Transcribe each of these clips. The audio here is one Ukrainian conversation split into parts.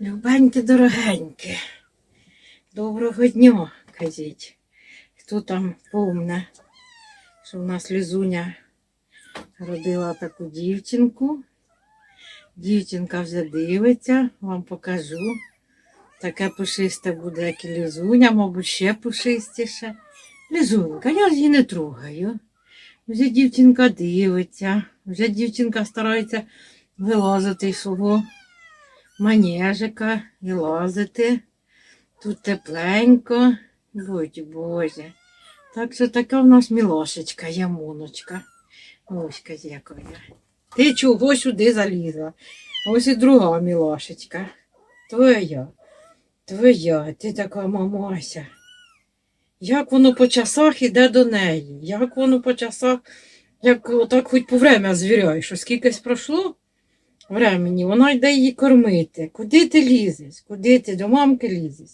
Любенькі, дорогенькі, доброго дня, кажіть. Хто там помне, що в нас Лізуня родила таку дівчинку. Дівчинка вже дивиться, вам покажу. Таке пушисте буде, як і Лізуня, мабуть, ще пушистіше. Лізунька, я її не трогаю. Вже дівчинка дивиться, вже дівчинка старається вилазити з свого манежика і лазити. Тут тепленько. Будь Боже. Так що така в нас мілошечка, ямуночка. Ось яка. Ти чого сюди залізла? Ось і друга мілошечка. Твоя. Твоя, ти така мамася. Як воно по часах іде до неї? Як воно по часах, як отак хоч по время звіряєш, що скількись пройшло времені, вона йде її кормити. Куди ти лізеш? Куди ти до мамки лізеш?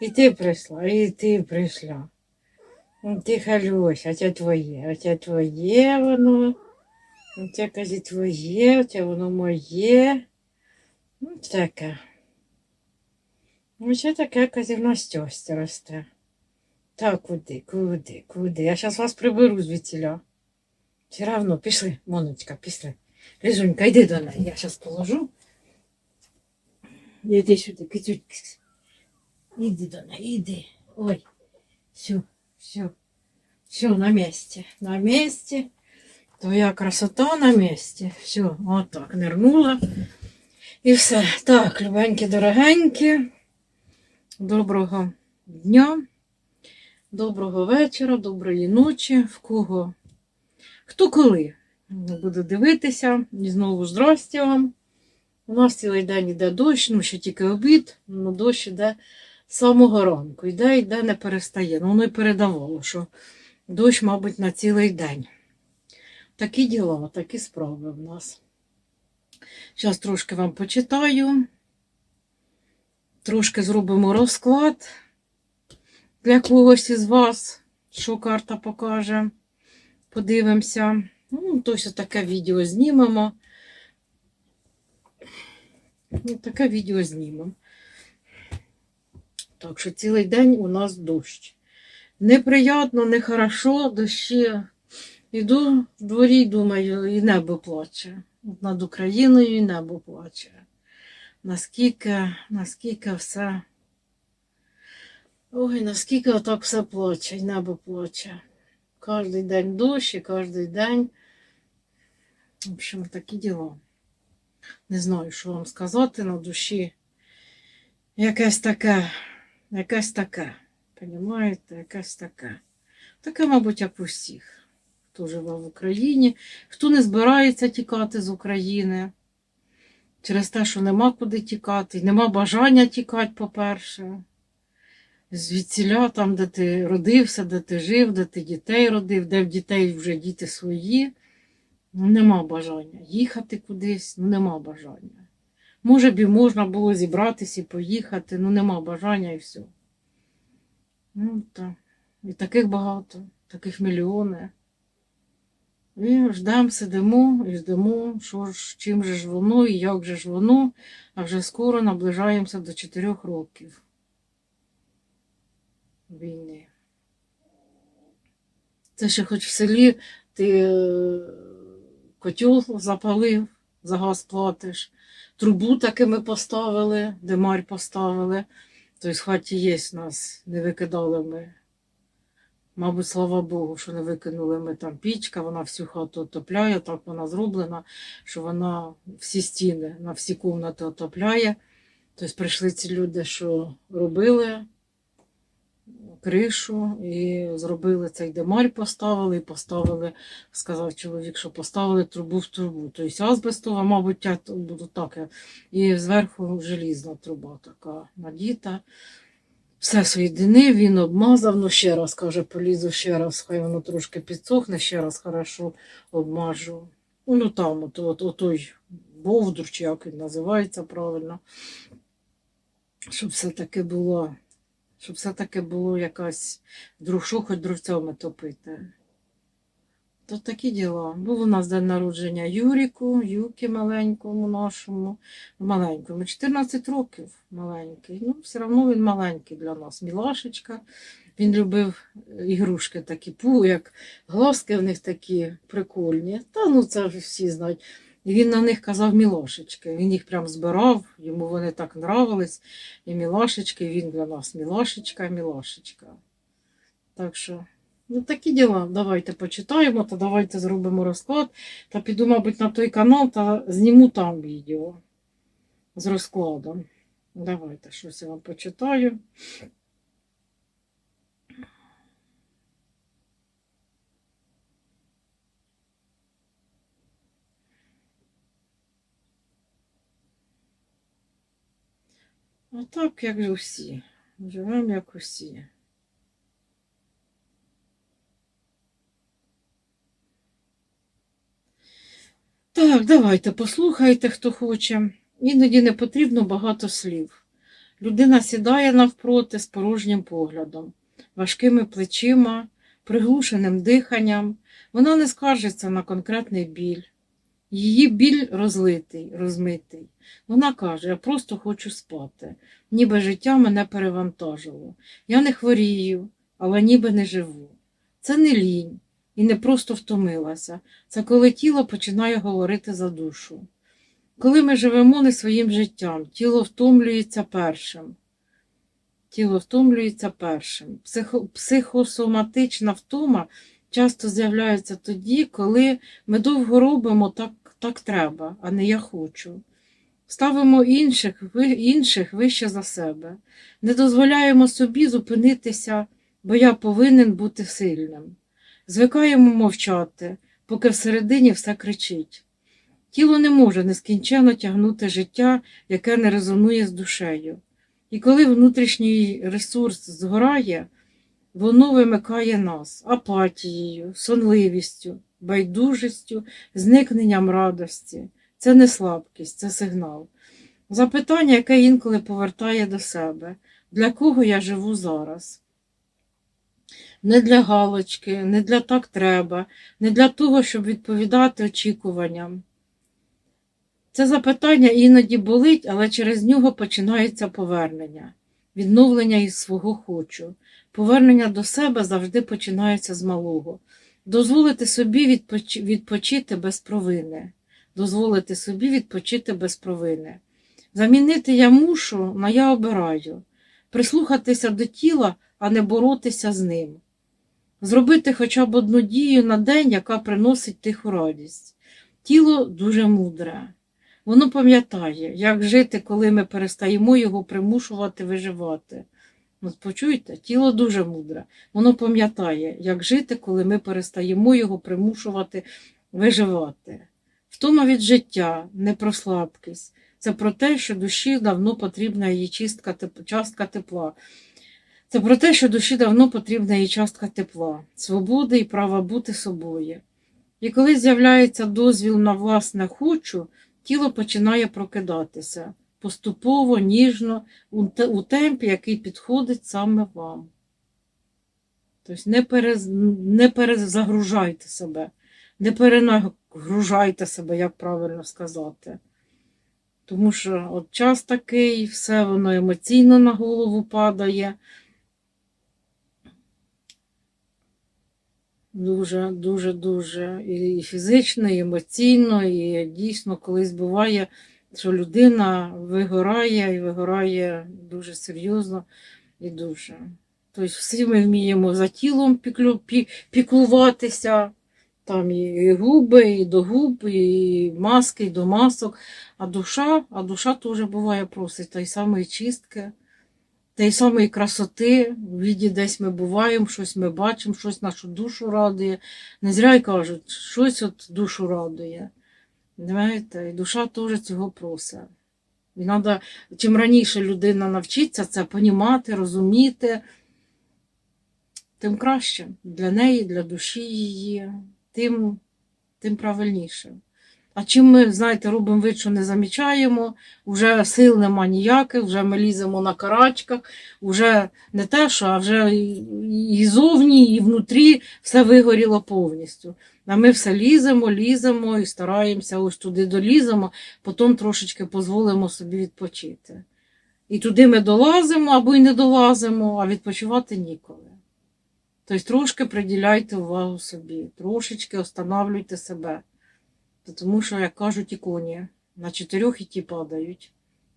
І ти прийшла, і ти прийшла. Ну, Ти халюся, це твоє, це твоє воно. Це каже твоє, це воно моє. Ну, таке. Оце таке каже в нас тьостя росте. Так, куди, куди, куди? Я зараз вас приберу звідсіля. Все равно, пішли, Моночка, пішли. Лізунька, йди до неї, я зараз положу. Іди сюди, кицють. Іди до неї. Ой, все, все, все на місці, на місці. Твоя красота на місці. Все, отак, нирнула. І все. Так, любенькі, дорогенькі. Доброго дня, доброго вечора, доброї ночі. В кого? Хто коли? Буду дивитися. І знову здрасте вам. У нас цілий день йде дощ, ну ще тільки обід, ну дощ йде з самого ранку. Йде, йде, не перестає. Ну, воно й передавало, що дощ, мабуть, на цілий день. Такі діла, такі справи в нас. Зараз трошки вам почитаю. Трошки зробимо розклад для когось із вас, що карта покаже. Подивимося. Ну, ось таке відео знімемо. Таке відео знімемо. Так що цілий день у нас дощ. Неприятно, нехорошо, дощі. Іду в дворі думаю, і небо плаче. Над Україною і небо плаче. Наскільки, наскільки все. Ой, наскільки отак все плаче, і небо плаче. Кожний день дощ і кожен день. В общем, такі діла. Не знаю, що вам сказати на душі. Якесь таке, якесь таке. Понімаєте, якесь таке. Таке, мабуть, як у всіх, хто живе в Україні, хто не збирається тікати з України. Через те, що нема куди тікати, нема бажання тікати, по-перше. Звідсіля, там, де ти родився, де ти жив, де ти дітей родив, де в дітей вже діти свої. Ну, нема бажання їхати кудись, ну нема бажання. Може б і можна було зібратися і поїхати, ну нема бажання і все. Ну, так. І таких багато, таких мільйони. І ждемо, сидимо і ждемо, що ж, чим же ж воно і як же ж воно, а вже скоро наближаємося до 4 років війни. Це ще хоч в селі ти котел запалив, за газ платиш, трубу таки ми поставили, димарь поставили. Тобто в хаті є нас, не викидали ми. Мабуть, слава Богу, що не викинули ми там пічка, вона всю хату отопляє, так вона зроблена, що вона всі стіни на всі кімнати отопляє. Тобто прийшли ці люди, що робили кришу і зробили цей демарь, поставили, і поставили, сказав чоловік, що поставили трубу в трубу. Тобто азбестова, мабуть, буде так. І зверху желізна труба така надіта. Все соєдинив, він обмазав, ну ще раз каже, полізу ще раз, хай воно трошки підсохне, ще раз хорошо обмажу. Ну там, от, от, от той бовдур, чи як він називається правильно. Щоб все-таки було, щоб все-таки було якась, що хоч дровцями топити. То такі діла. Був у нас день народження Юріку, Юки маленькому нашому, маленькому, 14 років маленький. Ну, все одно він маленький для нас. Мілашечка. Він любив ігрушки такі, пу, як глазки в них такі прикольні. Та ну це вже всі знають. І він на них казав мілашечки. Він їх прям збирав, йому вони так нравились. І мілашечки, він для нас мілашечка, мілашечка. Так що, ну такі діла. Давайте почитаємо, та давайте зробимо розклад. Та піду, мабуть, на той канал та зніму там відео з розкладом. Давайте щось я вам почитаю. А так, як усі. Живемо як усі. Так, давайте послухайте, хто хоче. Іноді не потрібно багато слів. Людина сідає навпроти з порожнім поглядом, важкими плечима, приглушеним диханням. Вона не скаржиться на конкретний біль. Її біль розлитий, розмитий. Вона каже: Я просто хочу спати, ніби життя мене перевантажило. Я не хворію, але ніби не живу. Це не лінь і не просто втомилася. Це коли тіло починає говорити за душу. Коли ми живемо не своїм життям, тіло втомлюється першим. Тіло втомлюється першим. Психо, психосоматична втома часто з'являється тоді, коли ми довго робимо так, так треба, а не я хочу. Ставимо інших, інших вище за себе. Не дозволяємо собі зупинитися, бо я повинен бути сильним. Звикаємо мовчати, поки всередині все кричить. Тіло не може нескінченно тягнути життя, яке не резонує з душею. І коли внутрішній ресурс згорає, воно вимикає нас апатією, сонливістю, байдужістю, зникненням радості. Це не слабкість, це сигнал. Запитання, яке інколи повертає до себе, для кого я живу зараз? Не для галочки, не для так треба, не для того, щоб відповідати очікуванням. Це запитання іноді болить, але через нього починається повернення, відновлення із свого хочу. Повернення до себе завжди починається з малого. Дозволити собі відпоч... відпочити без провини. Дозволити собі відпочити без провини. Замінити я мушу, на я обираю. Прислухатися до тіла, а не боротися з ним. Зробити хоча б одну дію на день, яка приносить тиху радість. Тіло дуже мудре. Воно пам'ятає, як жити, коли ми перестаємо його примушувати виживати. От почуєте, тіло дуже мудре. Воно пам'ятає, як жити, коли ми перестаємо його примушувати виживати. Втома від життя, не про слабкість. Це про те, що душі давно потрібна її чистка, частка тепла. Це про те, що душі давно потрібна їй частка тепла, свободи і права бути собою. І коли з'являється дозвіл на власне хочу, тіло починає прокидатися поступово, ніжно, у те- темпі, який підходить саме вам. Тобто не, перез, не перезагружайте себе, не перенагружайте себе, як правильно сказати. Тому що от час такий, все воно емоційно на голову падає. Дуже, дуже, дуже і фізично, і емоційно, і дійсно колись буває, що людина вигорає і вигорає дуже серйозно і дуже. Тобто всі ми вміємо за тілом піклю, пі, піклуватися, там і губи, і до губ, і маски, і до масок, а душа, а душа теж буває просить тієї самої чистки, тієї самої красоти, в віді десь ми буваємо, щось ми бачимо, щось нашу душу радує. Не зря й кажуть, щось от душу радує. Знаєте, і душа теж цього просить. І треба, чим раніше людина навчиться це понімати, розуміти, тим краще для неї, для душі її, тим, тим правильніше. А чим ми, знаєте, робимо вид, що не замічаємо, вже сил нема ніяких, вже ми ліземо на карачках, вже не те, що, а вже і- зовні, і внутрі все вигоріло повністю. А ми все ліземо, ліземо і стараємося ось туди доліземо, потім трошечки дозволимо собі відпочити. І туди ми долазимо або й не долазимо, а відпочивати ніколи. Тобто трошки приділяйте увагу собі, трошечки останавлюйте себе. Тому що, як кажуть іконі, на чотирьох і ті падають.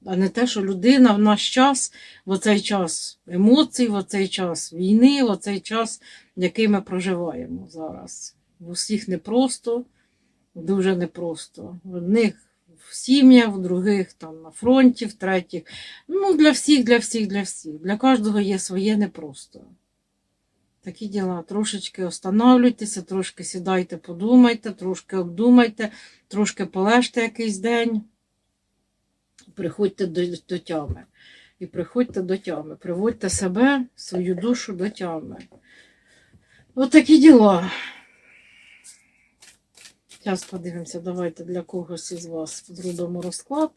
А не те, що людина в наш час, в оцей час емоцій, в оцей час війни, в оцей час, який ми проживаємо зараз. В усіх непросто, дуже непросто. В одних в сім'ях, в других там на фронті, в третіх. Ну, для всіх, для всіх, для всіх. Для кожного є своє непросто. Такі діла. Трошечки останавлюйтеся, трошки сідайте, подумайте, трошки обдумайте, трошки полежте якийсь день. Приходьте до, до тями. І приходьте до тями. Приводьте себе, свою душу до тями. От такі діла. Зараз подивимося, давайте для когось із вас зробимо розклад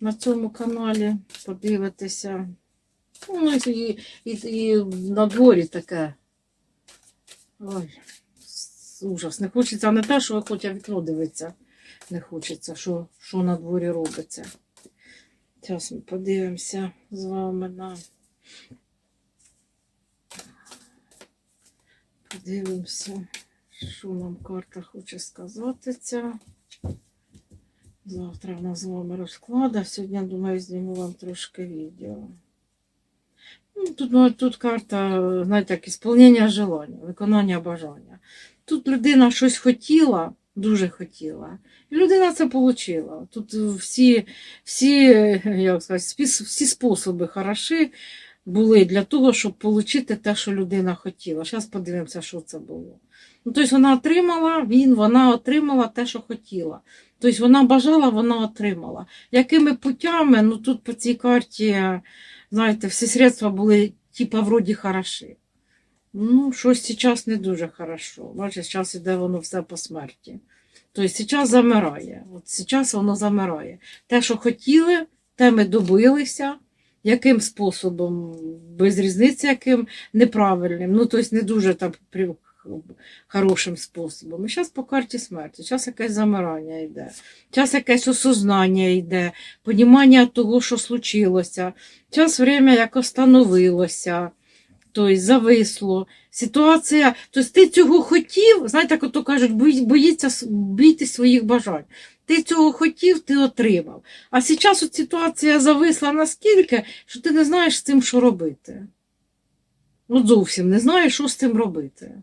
на цьому каналі. Подивитися. Ну, і, і, і на дворі таке. Ой, ужас. Не хочеться не те, що хоча вікно дивиться. Не хочеться, що, що на дворі робиться. Зараз ми подивимося з вами на. Подивимося, що нам карта хоче сказати ця. Завтра в нас з вами розклад, а сьогодні, думаю, зніму вам трошки відео. Ну, Тут, ну, тут карта, знаєте, як ісполнення желання, виконання бажання. Тут людина щось хотіла, дуже хотіла, і людина це отримала. Тут всі, всі, як сказати, всі способи хороші були для того, щоб отримати те, що людина хотіла. Зараз подивимося, що це було. Ну, тобто вона отримала, він, вона отримала те, що хотіла. Тобто вона бажала, вона отримала. Якими путями, ну тут по цій карті знаєте, всі средства були типа вроді хороші. Ну, щось зараз не дуже хорошо. Бачите, зараз іде воно все по смерті. Тобто зараз замирає. От зараз воно замирає. Те, що хотіли, те ми добилися. Яким способом, без різниці, яким неправильним, ну, тобто не дуже там хорошим способом. І зараз по карті смерті, зараз якесь замирання йде, зараз якесь осознання йде, понімання того, що случилося. Час время як остановилося, тобто зависло. Ситуація, тобто ти цього хотів, знаєте, як ото кажуть, боїться с- своїх бажань. Ти цього хотів, ти отримав. А зараз от ситуація зависла настільки, що ти не знаєш з цим, що робити. Ну, зовсім не знаєш, що з цим робити.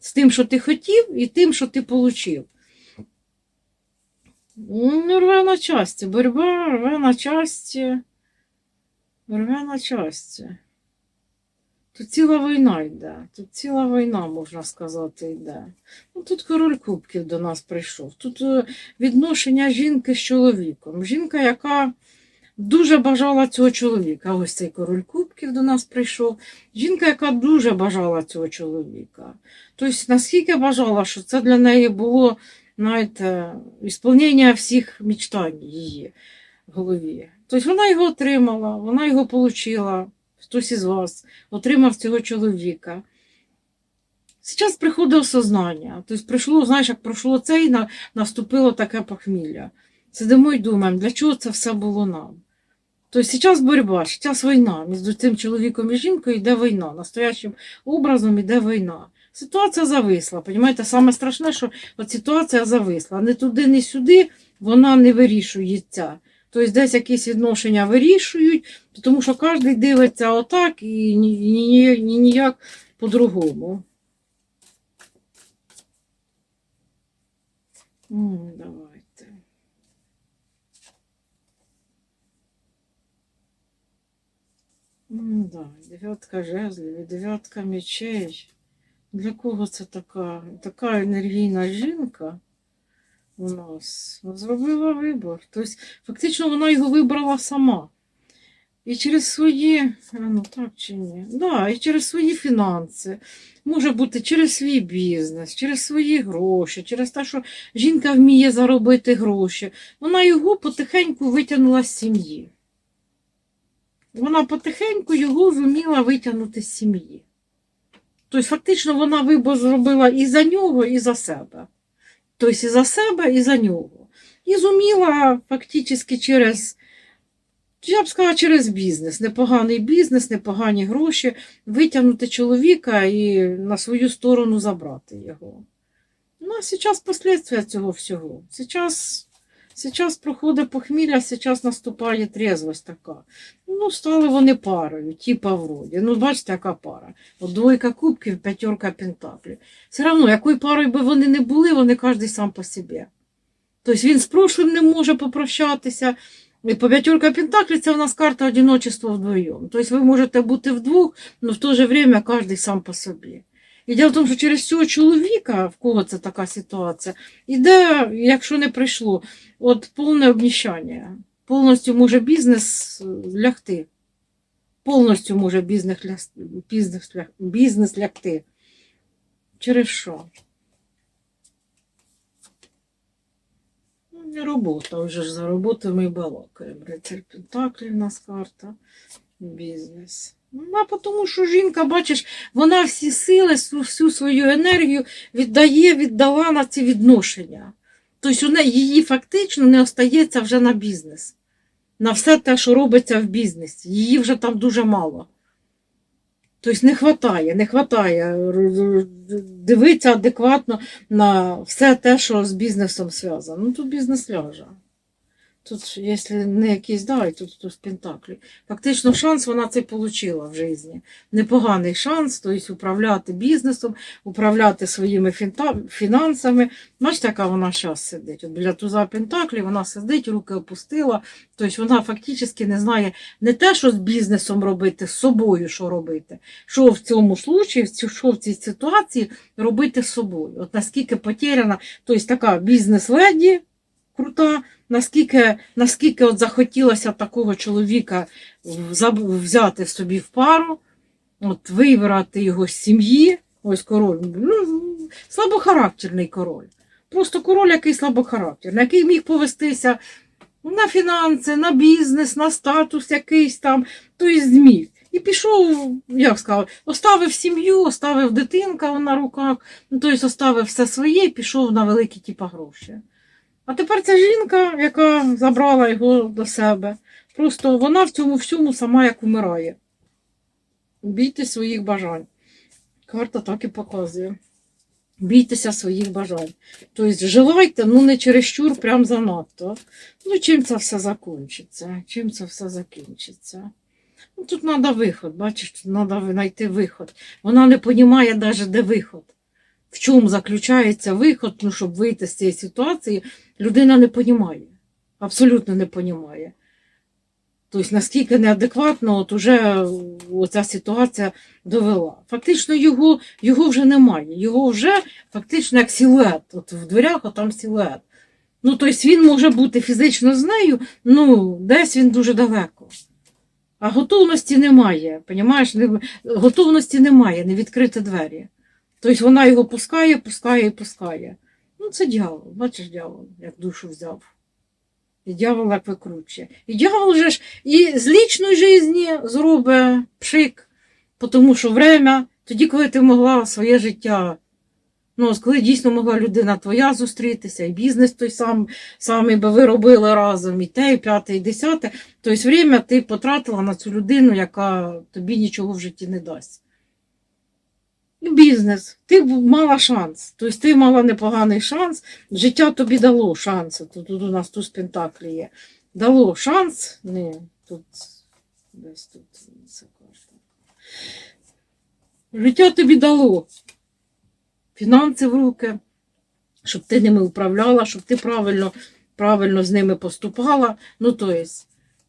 З тим, що ти хотів, і тим, що ти отримав. Ну, рве на часті, боротьба рве на часті. Рве на часті. Тут ціла війна йде. Тут ціла війна, можна сказати, йде. Ну, тут король кубків до нас прийшов. Тут е, відношення жінки з чоловіком. Жінка, яка дуже бажала цього чоловіка. Ось цей король кубків до нас прийшов. Жінка, яка дуже бажала цього чоловіка. Тобто, наскільки бажала, що це для неї було, знаєте, ісполнення всіх мечтань її в голові. Тобто вона його отримала, вона його отримала, хтось із вас отримав цього чоловіка. Зараз приходить осознання. Тобто прийшло, знаєш, як пройшло це і наступило таке похмілля. Сидимо і думаємо, для чого це все було нам. Тобто зараз боротьба, зараз війна. Між цим чоловіком і жінкою йде війна. Настоящим образом йде війна. Ситуація зависла. Понімаєте, саме страшне, що от ситуація зависла. Не туди, не сюди вона не вирішується. Тобто десь якісь відношення вирішують, тому що кожен дивиться отак і ні, ні, ні, ніяк по-другому. М, Давайте. М, Да, дев'ятка жезлів дев'ятка мечей. Для кого це така, така енергійна жінка у нас? Зробила вибір. Тобто, фактично, вона його вибрала сама. І через свої, ну так чи ні? Да, і через свої фінанси. Може бути через свій бізнес, через свої гроші, через те, що жінка вміє заробити гроші. Вона його потихеньку витягнула з сім'ї. Вона потихеньку його зуміла витягнути з сім'ї. Тобто, фактично, вона вибор зробила і за нього, і за себе. Тобто, і за себе, і за нього. І зуміла фактично через, я б сказала, через бізнес, непоганий бізнес, непогані гроші, витягнути чоловіка і на свою сторону забрати його. Ну, а зараз последствия цього всього. Сейчас, сейчас проходить похмілля, зараз наступає трезвость така. Ну, стали вони парою, типа вроді. Ну, бачите, яка пара. От двойка кубків, п'ятерка пентаклів. Все одно, якою парою би вони не були, вони кожен сам по собі. Тобто він з прошлим не може попрощатися. І по п'ятерка пентаклів це в нас карта одиночества вдвоєм. Тобто ви можете бути вдвох, але в то же время кожен сам по собі. І діло в тому, що через цього чоловіка, в кого це така ситуація, іде, якщо не прийшло, от повне обніщання. Повністю може бізнес е, лягти. Повністю може бізнес, бізнес, бізнес лягти. Через що? Ну, робота, вже ж за роботу ми балакаємо. Рицарь Пентаклів у нас карта, бізнес. Ну, а тому що жінка, бачиш, вона всі сили, всю- свою енергію віддає, віддала на ці відношення. Тобто її фактично не остається вже на бізнес. На все те, що робиться в бізнесі. Її вже там дуже мало. Тобто не вистачає, не вистачає дивитися адекватно на все те, що з бізнесом зв'язано. Ну тут бізнес ляже. Тут, якщо не якийсь, да, і тут, тут пентаклі. Фактично шанс вона це отримала в житті. Непоганий шанс, тобто управляти бізнесом, управляти своїми фінансами. Бачите, яка вона зараз сидить. От біля туза пентаклі вона сидить, руки опустила. Тобто вона фактично не знає не те, що з бізнесом робити, з собою що робити. Що в цьому случаї, що в цій ситуації робити з собою. От наскільки потеряна, тобто така бізнес-леді крута, наскільки, наскільки от захотілося такого чоловіка взяти собі в пару, от вибирати його з сім'ї. Ось король, ну, слабохарактерний король. Просто король, який слабохарактерний, який міг повестися на фінанси, на бізнес, на статус якийсь там, тобто зміг. І пішов, як сказав, оставив сім'ю, оставив дитинка на руках, ну, тобто оставив все своє і пішов на великі типа гроші. А тепер ця жінка, яка забрала його до себе, просто вона в цьому всьому сама як вмирає. Бійтесь своїх бажань. Карта так і показує. Бійтеся своїх бажань. Тобто желайте, ну не чересчур, прям занадто. Ну, чим це все закінчиться? Чим це все закінчиться? Ну, тут треба виход, бачиш, тут треба знайти виход. Вона не розуміє навіть, де виход. В чому заключається виход, ну, щоб вийти з цієї ситуації, людина не розуміє. Абсолютно не розуміє. Тобто, наскільки неадекватно от уже оця ситуація довела. Фактично його, його вже немає. Його вже фактично як силует. От в дверях а там силует. Ну, тобто він може бути фізично з нею, ну, десь він дуже далеко. А готовності немає. Понімаєш? Готовності немає, не відкрити двері. Тобто вона його пускає, пускає і пускає. Ну, це дьявол, бачиш, дьявол, як душу взяв. І дьявол як викручує. І дьявол же ж і з лічної житті зробить пшик, тому що время, тоді, коли ти могла своє життя, ну, коли дійсно могла людина твоя зустрітися, і бізнес той сам, самий би ви робили разом, і те, і п'яте, і десяте, тобто время ти потратила на цю людину, яка тобі нічого в житті не дасть. І бізнес. Ти мала шанс. Тобто ти мала непоганий шанс. Життя тобі дало шанс. Тут, тут у нас туз Пентаклі є. Дало шанс. Ні, тут десь тут це карта. Життя тобі дало. Фінанси в руки, щоб ти ними управляла, щоб ти правильно, правильно з ними поступала. Ну, то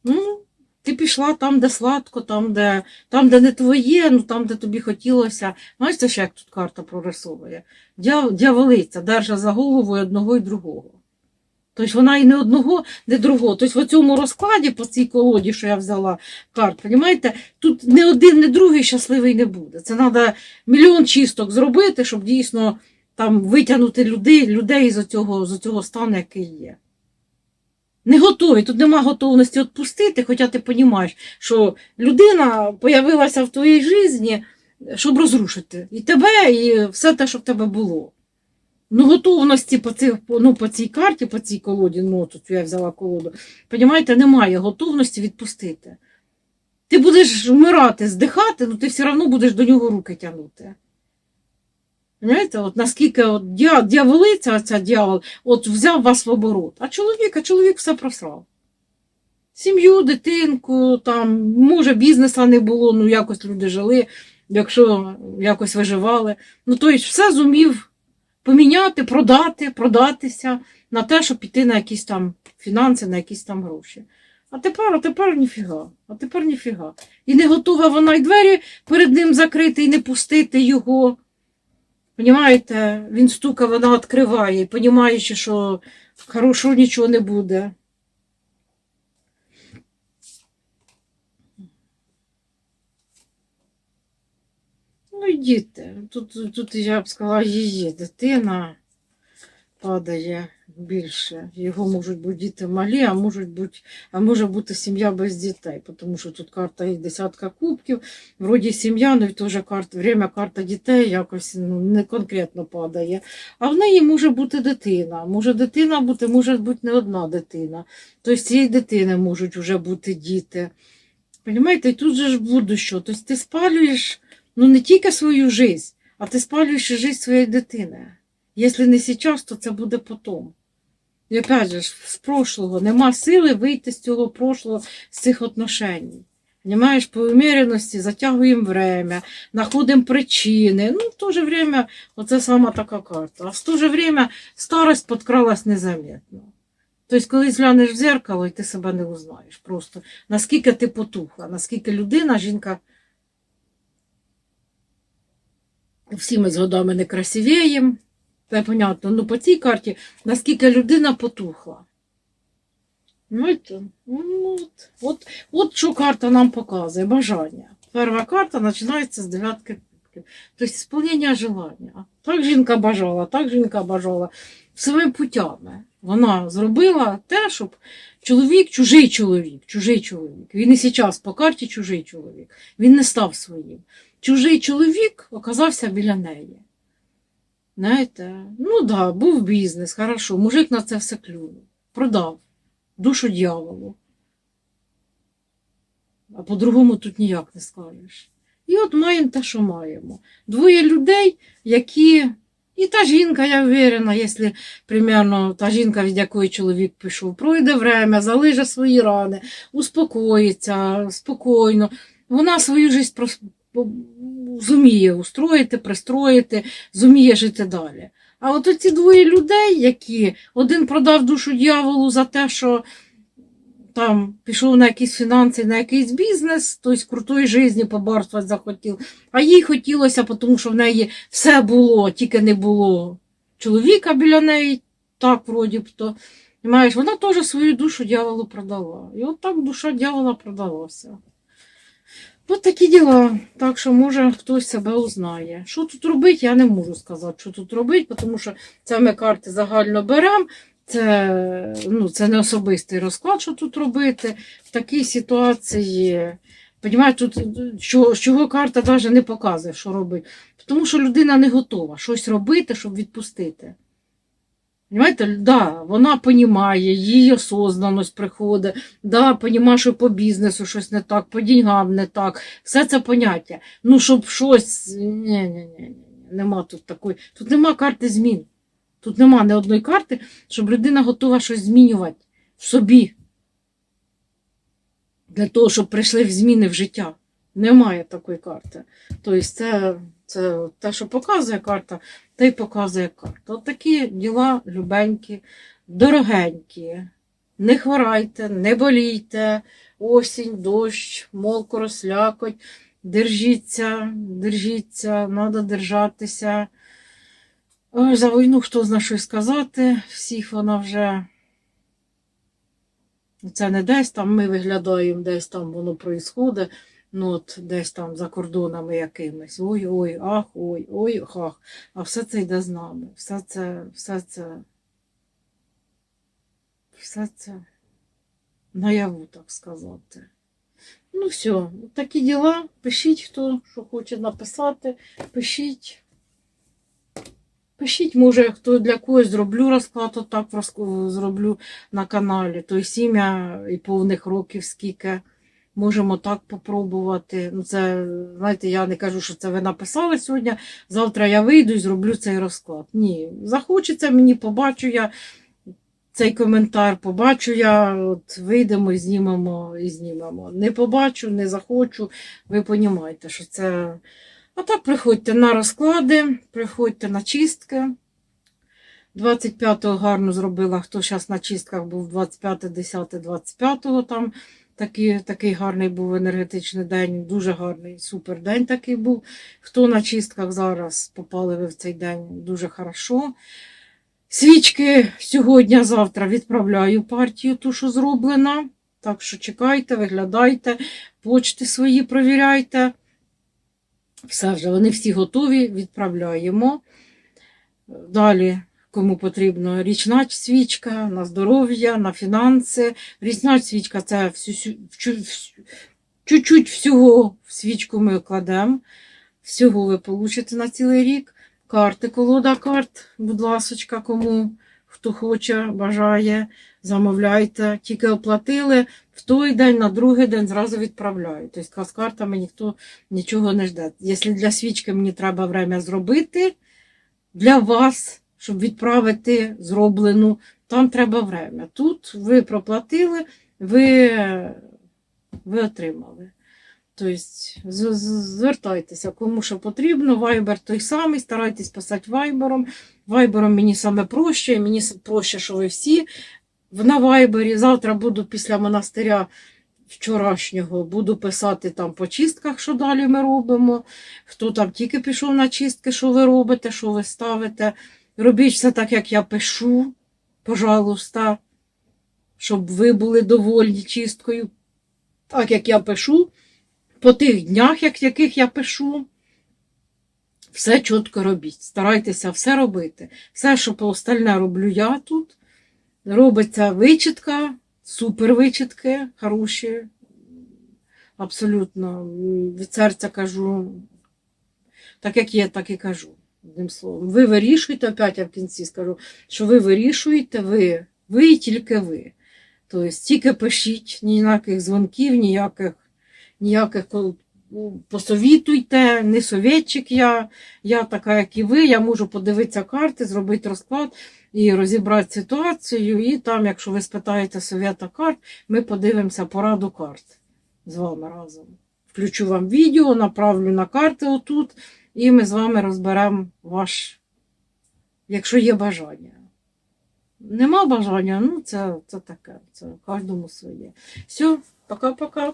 ну, ти пішла там, де сладко, там, де, там, де не твоє, ну там, де тобі хотілося. Знаєш, ще як тут карта прорисовує. Дяволиця держа за голову одного і другого. Тобто вона і не одного, не другого. Тобто в цьому розкладі по цій колоді, що я взяла карт, розумієте, тут не один, не другий щасливий не буде. Це треба мільйон чисток зробити, щоб дійсно там витягнути людей, людей з цього стану, який є. Не готові, тут нема готовності відпустити, хоча ти розумієш, що людина появилася в твоїй житті, щоб розрушити і тебе, і все те, що в тебе було. Ну, готовності по, цих, ну, по цій карті, по цій колоді, ну тут я взяла колоду, розумієте, немає готовності відпустити. Ти будеш вмирати, здихати, ну ти все одно будеш до нього руки тягнути. Знаєте, от наскільки от дьяволиця, ця дьявол, от взяв вас в оборот. А чоловік, а чоловік все просрав. Сім'ю, дитинку, там, може, бізнеса не було, ну якось люди жили, якщо якось виживали. Ну, тобто, все зумів поміняти, продати, продатися на те, щоб піти на якісь там фінанси, на якісь там гроші. А тепер, а тепер ніфіга, а тепер ніфіга. І не готова вона й двері перед ним закрити і не пустити його. Понімаєте, він стука, вона відкриває, понімаючи, що хорошого нічого не буде. Ну, йдіть. Тут, тут я б сказала, її дитина падає більше. Його можуть бути діти малі, а можуть бути, а може бути сім'я без дітей, тому що тут карта і десятка кубків, вроді сім'я, ну і теж карта, время карта дітей якось ну, не конкретно падає. А в неї може бути дитина. Може дитина бути, може бути не одна дитина. Тобто цієї дитини можуть вже бути діти. Понимаєте, тут же ж будуще. Тобто ти спалюєш ну, не тільки свою життя, а ти спалюєш життя своєї дитини. Якщо не зараз, то це буде потім. І опять же, з прошлого нема сили вийти з цього прошлого, з цих отношень. Понимаєш, по уміряності затягуємо время, знаходимо причини. Ну, в то же время, оце сама така карта. А в то же время старость подкралась незаметно. Тобто, коли глянеш в зеркало, і ти себе не узнаєш. Просто наскільки ти потухла, наскільки людина, жінка. Всі ми з годами не красивіємо. Це понятно. Ну, по цій карті, наскільки людина потухла. Ну, ну, от, от, от що карта нам показує, бажання. Перша карта починається з дев'ятки кубків. Тобто сповнення желання. Так жінка бажала, так жінка бажала. Своїми путями. Вона зробила те, щоб чоловік, чужий чоловік, чужий чоловік. Він і зараз по карті чужий чоловік. Він не став своїм. Чужий чоловік оказався біля неї. Знаєте, ну да, був бізнес, хорошо, мужик на це все клюнув, продав душу дьяволу. А по-другому тут ніяк не скажеш. І от маємо те, що маємо. Двоє людей, які. І та жінка, я впевнена, якщо примерно та жінка, від якої чоловік пішов, пройде время, залиже свої рани, успокоїться спокійно, вона свою життя зуміє устроїти, пристроїти, зуміє жити далі. А от ці двоє людей, які один продав душу дьяволу за те, що там пішов на якісь фінанси, на якийсь бізнес, тобто крутої житті побарствувати захотів, а їй хотілося, тому що в неї все було, тільки не було чоловіка біля неї, так вроді б то. Вона теж свою душу дьяволу продала. І от так душа дьявола продалася. От такі діла. Так що, може, хтось себе узнає. Що тут робити, я не можу сказати, що тут робити, тому що це ми карти загально беремо. Це, ну, це не особистий розклад, що тут робити. В такій ситуації, понімаєте, тут що, чого карта навіть не показує, що робити. Тому що людина не готова щось робити, щоб відпустити. Понимаєте, да, вона понімає, її осознаність приходить, да, понімає, що по бізнесу щось не так, по деньгам не так. Все це поняття. Ну, щоб щось. Ні, ні, ні, нема тут такої. Тут нема карти змін. Тут нема ні одної карти, щоб людина готова щось змінювати в собі. Для того, щоб прийшли зміни в життя. Немає такої карти. Тобто, це, це те, що показує карта, те й показує карта. От такі діла любенькі, дорогенькі. Не хворайте, не болійте, осінь, дощ, мокро, слякоть. Держіться, держіться, треба держатися. Ой, за війну хто зна що сказати, всіх вона вже Це не десь там ми виглядаємо, десь там воно проїсходить, ну от десь там за кордонами якимись. Ой, ой, ах, ой, ой, ах. А все це йде з нами. Все це, все це, все це наяву, так сказати. Ну, все, такі діла. Пишіть, хто що хоче написати, пишіть. Пишіть, може, хто для когось зроблю розклад, отак зроблю на каналі. То й сім'я і повних років скільки. Можемо так попробувати. Ну, це, знаєте, я не кажу, що це ви написали сьогодні. Завтра я вийду і зроблю цей розклад. Ні, захочеться мені, побачу я цей коментар, побачу я, от вийдемо і знімемо, і знімемо. Не побачу, не захочу. Ви розумієте, що це. А так приходьте на розклади, приходьте на чистки. 25-го гарно зробила, хто зараз на чистках був 25, 10, 25-го там такий, такий гарний був енергетичний день, дуже гарний, супер день такий був. Хто на чистках зараз попали ви в цей день дуже хорошо. Свічки сьогодні, завтра відправляю партію, ту, що зроблена. Так що чекайте, виглядайте, почти свої провіряйте. Все вже, вони всі готові, відправляємо. Далі, кому потрібно, річна свічка на здоров'я, на фінанси. Річна свічка це всю, чуть-чуть всього в свічку ми кладемо. Всього ви получите на цілий рік. Карти, колода карт, будь ласочка, кому хто хоче, бажає, замовляйте. Тільки оплатили в той день, на другий день зразу відправляю. Тобто з картами ніхто нічого не жде. Якщо для свічки мені треба время зробити, для вас, щоб відправити зроблену, там треба время. Тут ви проплатили, ви, ви отримали. Тобто звертайтеся, кому що потрібно. Вайбер той самий, старайтесь писати вайбером. Вайбером мені саме проще, мені проще, що ви всі на вайбері. Завтра буду після монастиря вчорашнього, буду писати там по чистках, що далі ми робимо. Хто там тільки пішов на чистки, що ви робите, що ви ставите. Робіть все так, як я пишу, пожалуйста, щоб ви були довольні чисткою. Так, як я пишу по тих днях, як, яких я пишу, все чітко робіть. Старайтеся все робити. Все, що по остальне роблю я тут. Робиться вичітка, супер вичітки, хороші. Абсолютно. Від серця кажу, так як є, так і кажу. Одним словом. Ви вирішуєте, опять я в кінці скажу, що ви вирішуєте, ви, ви і тільки ви. Тобто тільки пишіть, ніяких дзвонків, ніяких ніяких посовітуйте, не совєтчик я, я така, як і ви, я можу подивитися карти, зробити розклад і розібрати ситуацію. І там, якщо ви спитаєте совєта карт, ми подивимося пораду карт з вами разом. Включу вам відео, направлю на карти отут, і ми з вами розберемо ваш, якщо є бажання. Нема бажання, ну це, це таке, це кожному своє. Все, пока-пока.